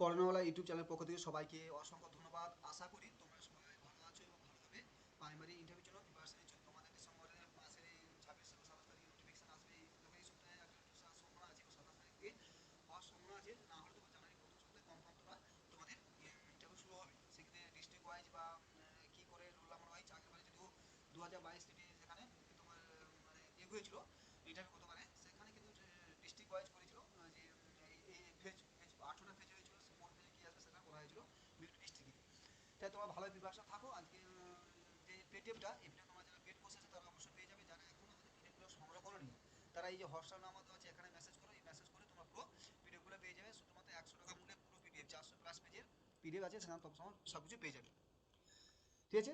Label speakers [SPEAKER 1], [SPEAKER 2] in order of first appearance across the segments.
[SPEAKER 1] পড়ানোওয়ালা YouTube চ্যানেলের পক্ষ থেকে সবাইকে অসংখ্য ধন্যবাদ। আশা করি তোমরা সবাই ভালো আছো এবং ভালো হবে প্রাইমারি ইন্টারভিউর জন্য প্রিপারেশনের জন্য তোমাদের ডিসেম্বরের মাসের এই ছাব্বিশ এবং সাতাশ তারিখে নোটিফিকেশন আসবে। এই সপ্তাহে সম্ভাবনা আছে সাতাশ তারিখ থেকে হওয়ার সম্ভাবনা আছে না হলে তোমার জানুয়ারি প্রথম সপ্তাহে কনফার্ম তোমরা তোমাদের ইন্টারভিউ শুরু হবে। সেক্ষেত্রে ডিস্ট্রিক্ট ওয়াইজ বা কি করে রোল নাম্বার ওয়াইজ আগেরবারে যদিও দু হাজার বাইশ থেকে সেখানে তোমার মানে ইয়ে হয়েছিল ইন্টারভিউ করতে পারে সেখানে কিন্তু ডিস্ট্রিক্ট ওয়াইজ করেছিল আহ, যে উম, এই এই ফেজ ফেজ আঠারোটা ফেজ হয়েছিল কোন ফেজে কি আসবে সেটা বলা হয়েছিল বিভিন্ন ডিস্ট্রিক্টে তাই তোমরা ভালো প্রিপারেশন থাকো। আজকে যে পেটিএমটা এমনি তোমরা যারা পেড বসেছে, তারা অবশ্যই পেয়ে যাবে। যারা এখন পিডিএফগুলো সংগ্রহ করোনি, তারা এই যে হোয়াটসঅ্যাপ নাম্বার দেওয়া আছে, এখানে মেসেজ করো। এই মেসেজ করে তোমরা পুরো পিডিএফগুলো পেয়ে যাবে। শুধুমাত্র একশো টাকা মূল্যে পুরো পিডিএফ চারশো প্লাস পেজের পিডিএফ আছে। সেখানে তোমরা সব কিছু পেয়ে যাবে। ঠিক আছে?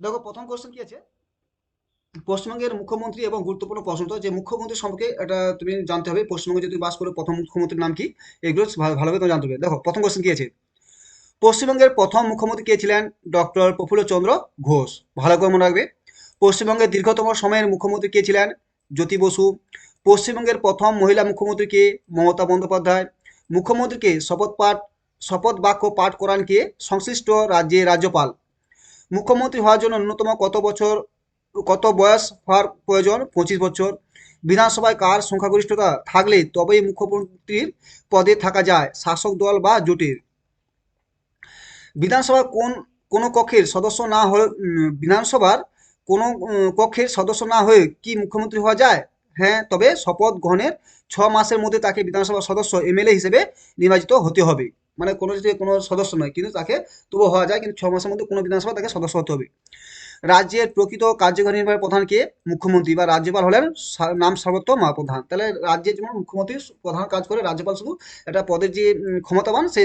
[SPEAKER 1] দেখো, প্রথম কোশ্চেন কি আছে? পশ্চিমবঙ্গের মুখ্যমন্ত্রী এবং গুরুত্বপূর্ণ প্রশ্ন যে মুখ্যমন্ত্রী সম্পর্কে এটা তুমি জানতে হবে, পশ্চিমবঙ্গে যদি বাস করো, প্রথম মুখ্যমন্ত্রীর নাম কি? এগুলো ভালোভাবে তুমি জানতে হবে। দেখো, প্রথম কোশ্চেন কি আছে? পশ্চিমবঙ্গের প্রথম মুখ্যমন্ত্রী কে ছিলেন? ডক্টর প্রফুল্লচন্দ্র ঘোষ। ভালো করে মনে রাখবে। পশ্চিমবঙ্গের দীর্ঘতম সময়ের মুখ্যমন্ত্রী কে ছিলেন? জ্যোতি বসু। পশ্চিমবঙ্গের প্রথম মহিলা মুখ্যমন্ত্রী কে? মমতা বন্দ্যোপাধ্যায়। মুখ্যমন্ত্রীকে শপথ পাঠ, শপথ বাক্য পাঠ করান কে? সংশ্লিষ্ট রাজ্যের রাজ্যপাল। মুখ্যমন্ত্রী হওয়ার জন্য ন্যূনতম কত বছর, কত বয়স হওয়ার প্রয়োজন? পঁচিশ বছর। বিধানসভায় কার সংখ্যাগরিষ্ঠতা থাকলে তবেই মুখ্যমন্ত্রীর পদে থাকা যায়? শাসক দল বা জোটের। বিধানসভার কোন, কোনো কক্ষের সদস্য না হয়ে বিধানসভার কোনো কক্ষের সদস্য না হয়ে কি মুখ্যমন্ত্রী হওয়া যায়? হ্যাঁ তবে শপথ গ্রহণের ছ মাসের মধ্যে তাকে বিধানসভার সদস্য এমএলএ হিসেবে নির্বাচিত হতে হবে। মানে কোনো যদি কোনো সদস্য নয়, কিন্তু তাকে তবুও হওয়া যায়, কিন্তু ছ মাসের মধ্যে কোনো বিধানসভা তাকে সদস্য হতে হবে। রাজ্যের প্রকৃত কার্যকরী নির্বাহী প্রধান কে? মুখ্যমন্ত্রী বা রাজ্যপাল হলেন নাম সর্বত্র মহাপ্রধান। তাহলে রাজ্যের যেমন মুখ্যমন্ত্রী প্রধান কাজ করে, রাজ্যপাল শুধু একটা পদের যে ক্ষমতাবান সে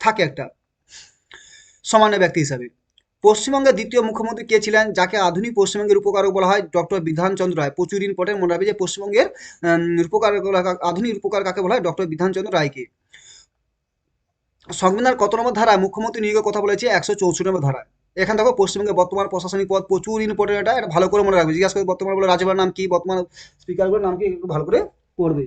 [SPEAKER 1] থাকে একটা। সামান্য ব্যক্তি হিসাবে। পশ্চিমবঙ্গের দ্বিতীয় মুখ্যমন্ত্রী কে ছিলেন? যাকে আধুনিক পশ্চিমবঙ্গের উপকারক বলা হয় ডক্টর বিধানচন্দ্র রায়। প্রচুর ইম্পর্টেন্ট মনে রাখবে যে পশ্চিমবঙ্গের উম, রূপকার আধুনিক রূপকার কাকে বলা হয়? ডক্টর বিধানচন্দ্র রায়কে। সংবিধান কত নম্বর ধারায় মুখ্যমন্ত্রী নিয়োগের কথা বলেছে? একশো চৌষট্টি নম্বর ধারায়। এখানে দেখো পশ্চিমবঙ্গের বর্তমান প্রশাসনিক পদ প্রচুর ইম্পর্টেন্ট এটা ভালো করে মনে রাখবে। জিজ্ঞাসা করে বর্তমান বলে রাজ্যপালের নাম কি? বর্তমান স্পিকারগুলোর নাম কি? একটু ভালো করে পড়বে।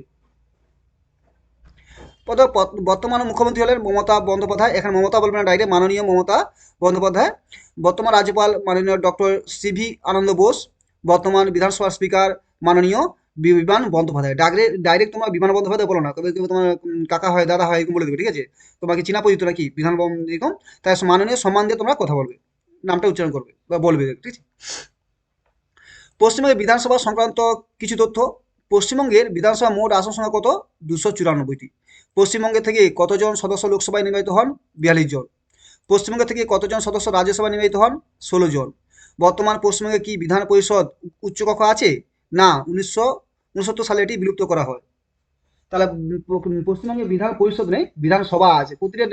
[SPEAKER 1] প- বর্তমান মুখ্যমন্ত্রী হলেন মমতা বন্দ্যোপাধ্যায়। এখানে মমতা বলবেন না ডাইরেক্ট মাননীয় মমতা বন্দ্যোপাধ্যায়। বর্তমান রাজ্যপাল মাননীয় ডক্টর সিভি আনন্দ বোস। বর্তমান বিধানসভার স্পিকার মাননীয় বিমান বন্দ্যোপাধ্যায়। ডাইরেক্ট ডাইরেক্ট তোমার বিমান বন্দ্যোপাধ্যায় বলো না, তবে কেউ তোমার কাকা হয়, দাদা হয়, এরকম বলে দেবে, ঠিক আছে? তোমাকে চিনা পরিচিত নাকি? বিধান এরকম? তাই মাননীয় সম্মান দিয়ে তোমরা কথা বলবে, নামটা উচ্চারণ করবে বা বলবে, ঠিক আছে? পশ্চিমবঙ্গের বিধানসভা সংক্রান্ত কিছু তথ্য। পশ্চিমবঙ্গের বিধানসভা মোট আসন সংখ্যা কত? দুশো চুরানব্বইটি। পশ্চিমবঙ্গে থেকে কতজন সদস্য লোকসভায় নির্বাচিত হন? বিয়াল্লিশ জন। পশ্চিমবঙ্গ থেকে কতজন সদস্য রাজ্যসভায় নির্বাচিত হন? ষোলো জন। বর্তমান পশ্চিমবঙ্গে কি বিধান পরিষদ উচ্চকক্ষ আছে? না, উনিশশো উনসত্তর সালে এটি বিলুপ্ত করা হয়। তাহলে পশ্চিমবঙ্গে বিধান পরিষদ নেই, বিধানসভা আছে। প্রতিটা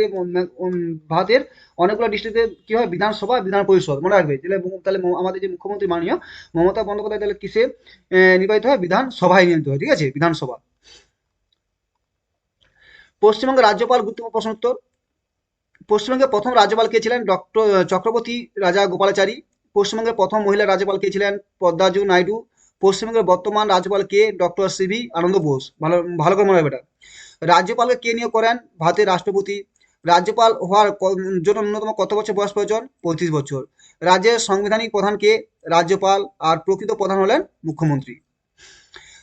[SPEAKER 1] ভারতের অনেকগুলো ডিস্ট্রিক্টে কী হয়? বিধানসভা, বিধান পরিষদ। মনে রাখবে, তাহলে তাহলে আমাদের যে মুখ্যমন্ত্রী মাননীয় মমতা বন্দ্যোপাধ্যায়, তাহলে কিসে নির্বাচিত হয়? বিধানসভায় নির্বাচিত হয়, ঠিক আছে? বিধানসভা। পশ্চিমবঙ্গের রাজ্যপাল গুরুত্বপূর্ণ প্রশ্ন উত্তর। পশ্চিমবঙ্গের প্রথম রাজ্যপাল কে ছিলেন ডক্টর চক্রবর্তী রাজা গোপালাচারী। পশ্চিমবঙ্গের প্রথম মহিলা রাজ্যপাল কে ছিলেন পদ্মাজু নাইডু। পশ্চিমবঙ্গের বর্তমান রাজ্যপাল কে doctor C V Ananda Bose. ভালো ভালো করে মনে রাখবে এটা। রাজ্যপালকে কে নিয়োগ করেন? ভারতের রাষ্ট্রপতি। রাজ্যপাল হওয়ার জন্য ন্যূনতম কত বছর বয়স প্রয়োজন? পঁয়ত্রিশ বছর। রাজ্যের সাংবিধানিক প্রধান কে? রাজ্যপাল। আর প্রকৃত প্রধান হলেন মুখ্যমন্ত্রী।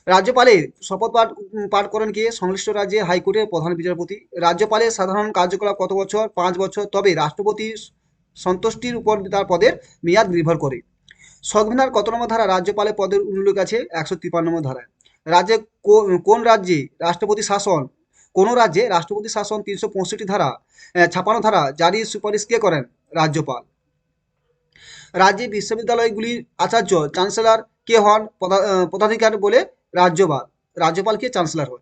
[SPEAKER 1] রাজ্যপালের শপথ পাঠ পাঠ করেন কে? সংশ্লিষ্ট রাজ্যের হাইকোর্টের প্রধান বিচারপতি। রাজ্যপালের সাধারণ কার্যকলাপ কত বছর? পাঁচ বছর। তবে রাষ্ট্রপতির সন্তুষ্টির উপর তার পদের মেয়াদ নির্ভর করে। সংবিধান কত নম্বর ধারা? রাজ্যপালের পদের উল্লেখ আছে একশো তিপ্পান্ন নম্বর ধারায়। রাজ্যে কোন রাজ্যে রাষ্ট্রপতি শাসন? কোন রাজ্যে রাষ্ট্রপতি শাসন তিনশো পঁয়ষট্টি ধারা আহ, ছাপান্ন ধারা জারির সুপারিশ কে করেন? রাজ্যপাল। রাজ্যে বিশ্ববিদ্যালয়গুলির আচার্য চ্যান্সেলর কে হন? পদা- পদাধিকার বলে রাজ্যপাল। রাজ্যপাল কে চ্যান্সেলর হয়।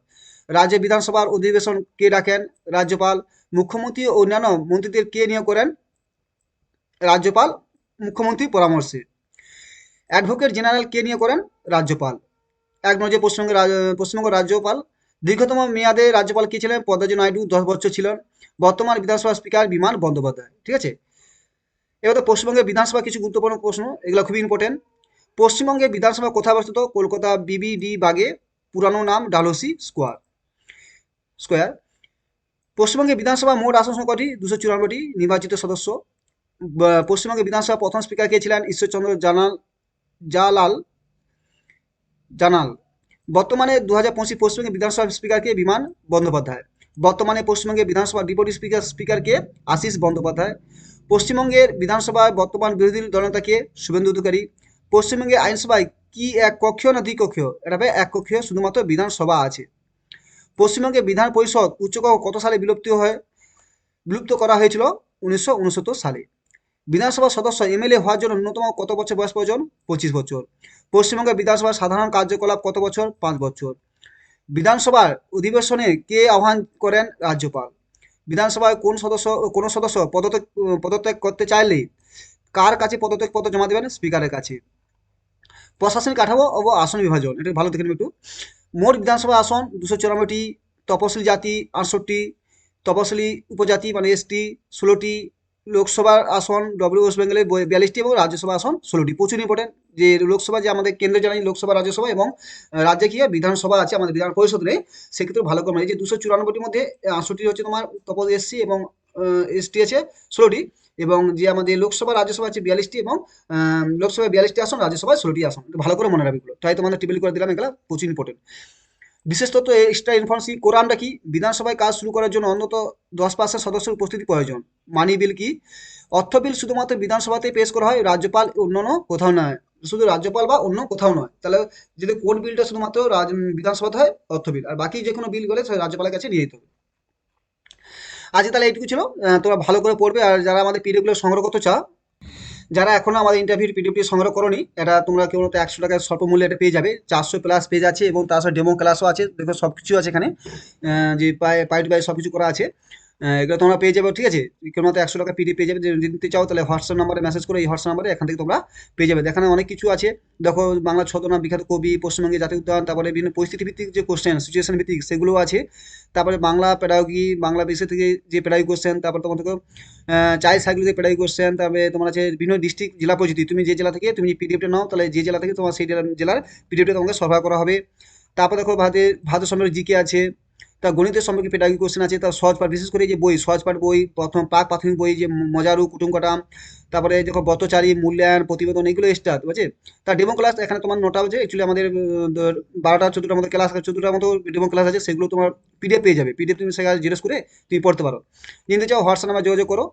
[SPEAKER 1] রাজ্য বিধানসভার অধিবেশন কে ডাকেন রাজ্যপাল, মুখ্যমন্ত্রী ও অন্যান্য মন্ত্রীদের কে নিয়োগ করেন? রাজ্যপাল, মুখ্যমন্ত্রী পরামর্শে। অ্যাডভোকেট জেনারেল কে নিয়োগ করেন? রাজ্যপাল। এক নজর পশ্চিমবঙ্গের রাজ- পশ্চিমবঙ্গ রাজ্যপাল। দীর্ঘতম মেয়াদে রাজ্যপাল কে ছিলেন? পদ্মাজু নাইডু দশ বছর ছিলেন। বর্তমান বিধানসভা স্পিকার বিমান বন্দ্যোপাধ্যায়। ঠিক আছে? এবার তো পশ্চিমবঙ্গের বিধানসভা কিছু গুরুত্বপূর্ণ প্রশ্ন। এগুলো খুবই ইম্পর্টেন্ট পশ্চিমবঙ্গের বিধানসভা কোথায় অবস্থিত? কলকাতা বিবিডি বাগে, পুরানো নাম ডালহৌসি স্কোয়ার। স্কোয়ার। পশ্চিমবঙ্গে বিধানসভা মোট আসন সংখ্যা কটি? দুশো চুরানব্বইটি নির্বাচিত সদস্য। পশ্চিমবঙ্গে বিধানসভা প্রথম স্পিকার কে ছিলেন? ঈশ্বরচন্দ্র জানাল, জালাল, জানাল। বর্তমানে দু হাজার পঁচিশ পশ্চিমবঙ্গে বিধানসভা স্পিকারকে বিমান বন্দ্যোপাধ্যায়। বর্তমানে পশ্চিমবঙ্গে বিধানসভা ডেপুটি স্পিকার স্পিকারকে আশিস বন্দ্যোপাধ্যায়। পশ্চিমবঙ্গের বিধানসভায় বর্তমান বিরোধী দলনেতাকে শুভেন্দু অধিকারী। পশ্চিমবঙ্গে আইনসভায় কি এক কক্ষীয় না দ্বিকক্ষীয়? এটা হবে এক কক্ষীয় শুধুমাত্র বিধানসভা আছে। পশ্চিমবঙ্গে বিধান পরিষদ উচ্চকক্ষ কত সালে বিলুপ্ত হয়? বিলুপ্ত করা হয়েছিল উনিশশো উনসত্তর সালে। বিধানসভা সদস্য এমএলএ হওয়ার জন্য ন্যূনতম কত বছর বয়স প্রয়োজন? পঁচিশ বছর। পশ্চিমবঙ্গের বিধানসভার সাধারণ কার্যকলাপ কত বছর? পাঁচ বছর। বিধানসভার অধিবেশনে কে আহ্বান করেন রাজ্যপাল? বিধানসভায় কোন সদস্য কোনো সদস্য পদত্যাগ পদত্যাগ করতে চাইলে কার কাছে পদত্যাগ পত্র জমা দেবেন? স্পিকারের কাছে। প্রশাসনিক কাঠামো ও আসন বিভাজন। এটা ভালো দেখে নেবে একটু। মোট বিধানসভা আসন দুশো চুরানব্বইটি, তপশিলি জাতি আটষট্টি, তপশিলি উপজাতি মানে এসটি ষোলোটি, লোকসভার আসন ডব্লিউ ওয়েস্ট বেঙ্গলের বয়- বিয়াল্লিশটি এবং রাজ্যসভা আসন ষোলোটি। প্রচুর ইম্পর্টেন্ট যে লোকসভা যে আমাদের কেন্দ্রে জানি লোকসভা, রাজ্যসভা এবং রাজ্যে কি বিধানসভা আছে আমাদের বিধান পরিষদ নেই। সেক্ষেত্রে ভালো করে এই যে দুশো চুরানব্বইটির মধ্যে আটষট্টি হচ্ছে তোমার তপস এসসি এবং এসটি আছে ষোলোটি। এবং যে আমাদের লোকসভা, রাজ্যসভা আছে বিয়াল্লিশটি এবং লোকসভায় বিয়াল্লিশটি আসন, রাজ্যসভায় ষোলোটি আসন। ভালো করে মনে রাখবে তাই তোমাদের টেবিল করে দিলাম, এগুলো প্রচুর ইম্পর্টেন্ট বিশেষ তথ্য এক্সট্রা ইনফরমেশন কোরআনটা কি? বিধানসভায় কাজ শুরু করার জন্য অন্তত দশ পার্সেন্ট সদস্যের উপস্থিতি প্রয়োজন। মানি বিল কি? অর্থ বিল শুধুমাত্র বিধানসভাতেই পেশ করা হয়, রাজ্যপাল অন্যান্য কোথাও নয়। শুধু রাজ্যপাল বা অন্য কোথাও নয়। তাহলে যদি কোর্ট বিলটা শুধুমাত্র বিধানসভাতে হয়, অর্থ বিল। আর বাকি যে কোনো বিল গেলে রাজ্যপালের কাছে নিয়ে যেতে হবে। আজকে তাহলে এইটুকু ছিল। তোমরা ভালো করে পড়বে। আর যারা আমাদের পিডিএফগুলো সংগ্রহ করতে চাও, যারা এখনও আমাদের ইন্টারভিউ পিডিএফটি সংগ্রহ করনি, এটা তোমরা কেউ তো একশো টাকার স্বল্প মূল্যে এটা পেয়ে যাবে। চারশো প্লাস পেজ আছে এবং তার সাথে ডেমো ক্লাসও আছে। দেখো সব কিছু আছে এখানে। যে পায়ে পাই টু পাই সব কিছু করা আছে। এগুলো তোমরা পেয়ে যাবে, ঠিক আছে? কেবলমাত্র একশো টাকা পিডিএফ পেয়ে যাবে, যদি নিতে চাও তাহলে হোয়াটসঅ্যাপ নাম্বারে মেসেজ করে এই হোয়াটসঅ্যাপ নাম্বারে এখান থেকে তোমরা পেয়ে যাবে। এখানে অনেক কিছু আছে। দেখো, বাংলা ছদনাম বিখ্যাত কবি পশ্চিমবঙ্গে জাতীয় উদ্যান, তারপরে বিভিন্ন পরিস্থিতি ভিত্তিক যে কোশ্চেন সিচুয়েশন ভিত্তিক সেগুলো আছে। তারপরে বাংলা পেডাগি বাংলা বিষয় থেকে যে পেডাগি কোশ্চেন তারপর তোমার থেকে চাইল্ড সাইকেল থেকে পেডাগি কোশ্চেন তারপরে তোমার আছে বিভিন্ন ডিস্ট্রিক্ট জেলা পরিচিতি। তুমি যে জেলা থেকে, তুমি যে পিডিএফটা নাও, তাহলে যে জেলা থেকে তোমার সেই জেলার পিডিএফটা তোমাকে সরবরাহ করা হবে। তারপর দেখো ভারতের ভারত সম্পর্কে জিকে আছে। তা গণিতের সম্পর্কে পেডাগি কোশ্চেন আছে তার সহজ পাঠ বিশেষ করে যে বই, সহজ পাঠ বই, প্রথম প্রাক প্রাথমিক বই যে মজারু, কুটুম কাটাম, তারপরে দেখো বতচারী মূল্যায়ন, প্রতিবেদন এগুলো এক্সট্রা ঠিক আছে? তার ডেমো ক্লাস এখানে তোমার নটা হচ্ছে অ্যাকচুয়ালি আমাদের বারোটা, চোদ্দোটার মতো ক্লাস আছে চোদ্দোটার মতো ডেমো ক্লাস আছে, সেগুলো তোমার পিডিএফ পেয়ে যাবে। পিডিএফ তুমি সেখানে জিজ্ঞেস করে তুমি পড়তে পারো। নিতে চাও, হোয়াটসঅ্যাপ নাম্বার যোগাযোগ করো।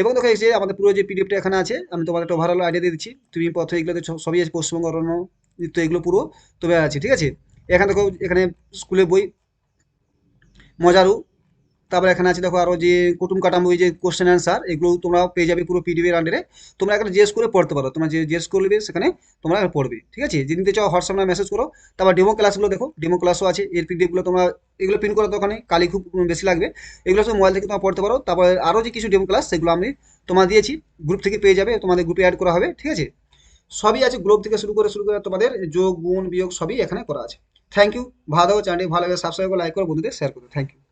[SPEAKER 1] এবং দেখো এই যে আমাদের পুরো যে পিডিএফটা এখানে আছে, আমি তোমাদের একটা ওভারঅল আইডিয়া দিয়ে দিচ্ছি। তুমি প্রথমে এগুলোতে সবই আছে, পশ্চিমবঙ্গ, অরণ্য, নৃত্য এগুলো পুরো তবে আছে, ঠিক আছে? এখানে দেখো, এখানে স্কুলের বই মজারু। তারপরে এখানে আছে দেখো আরও যে কুটুম কাটাম ওই যে কোশ্চেন অ্যান্সার এগুলো তোমরা পেয়ে যাবে পুরো পিডিএফ এর আন্ডারে তোমরা এখানে জিজ্ঞেস করে পড়তে পারো, তোমরা যে জিজ্ঞেস করবে সেখানে তোমরা পড়বে, ঠিক আছে? যে নিতে চাও হোয়াটসঅ্যাপ নামে মেসেজ করো। তারপর ডেমো ক্লাসগুলো দেখো ডেমো ক্লাসও আছে, এর পিডিএফগুলো তোমরা এগুলো প্রিন্ট করার দোকানে কালি খুব বেশি লাগবে। এগুলো সব মোবাইল থেকে তোমরা পড়তে পারো। তারপর আরও যে কিছু ডেমো ক্লাস সেগুলো আমি তোমার দিয়েছি গ্রুপ থেকে পেয়ে যাবে, তোমাদের গ্রুপে অ্যাড করা হবে, ঠিক আছে? সবই আছে গ্রুপ থেকে শুরু করে শুরু করে তোমাদের যোগ, গুণ, বিয়োগ সবই এখানে করা আছে। থ্যাংক ইউ ভালো চ্যানেলটি ভালো লাগে সাবস্ক্রাইব করে লাইক করো, বন্ধুদের শেয়ার করো। Thank you